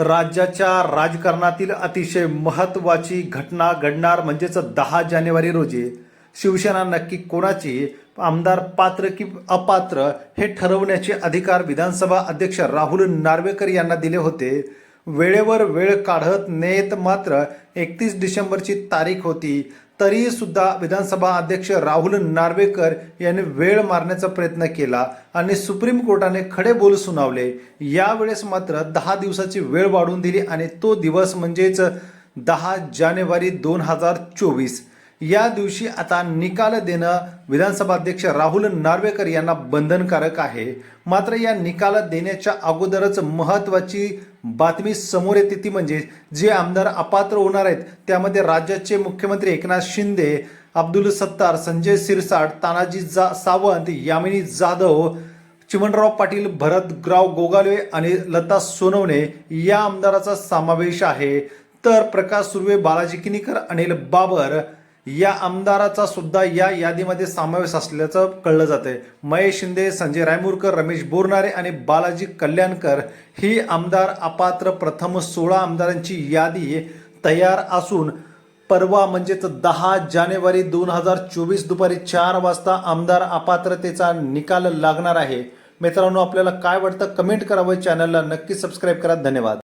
राज्याच्या राजकारणातील अतिशय महत्त्वाची घटना घडणार म्हणजेच दहा जानेवारी रोजी शिवसेना नक्की कोणाची? आमदार पात्र की अपात्र हे ठरवण्याचे अधिकार विधानसभा अध्यक्ष राहुल नार्वेकर यांना दिले होते. वेळेवर वेळ काढत नेत मात्र एकतीस डिसेंबरची तारीख होती. तरी सुद्धा विधानसभा अध्यक्ष राहुल नार्वेकर यांनी वेळ मारण्याचा प्रयत्न केला आणि सुप्रीम कोर्टाने खडे बोल सुनावले. यावेळेस मात्र दहा दिवसाची वेळ वाढवून दिली आणि तो दिवस म्हणजेच दहा जानेवारी दोन हजार चोवीस. या दिवशी आता निकाल देणं विधानसभा अध्यक्ष राहुल नार्वेकर यांना बंधनकारक आहे. मात्र या निकाल देण्याच्या अगोदरच महत्वाची बातमी समोर येते ती म्हणजे जे आमदार अपात्र होणार आहेत त्यामध्ये राज्याचे मुख्यमंत्री एकनाथ शिंदे अब्दुल सत्तार संजय सिरसाट तानाजी जा सावंत यामिनी जाधव चिमणराव पाटील भरतराव गोगाले आणि लता सोनवणे या आमदाराचा समावेश आहे. तर प्रकाश सुर्वे बालाजी किनीकर अनिल बाबर या आमदाराचा सुद्धा या यादीमध्ये समावेश असल्याचं कळलं जातंय. महेश शिंदे संजय रायमुरकर रमेश बोरनारे आणि बालाजी कल्याणकर ही आमदार अपात्र प्रथम सोळा आमदारांची यादी तयार असून परवा म्हणजेच दहा जानेवारी दोन हजार चोवीस दुपारी चार वाजता आमदार अपात्रतेचा निकाल लागणार आहे. मित्रांनो आपल्याला काय वाटतं कमेंट करावं चॅनलला नक्की सबस्क्राईब करा. धन्यवाद.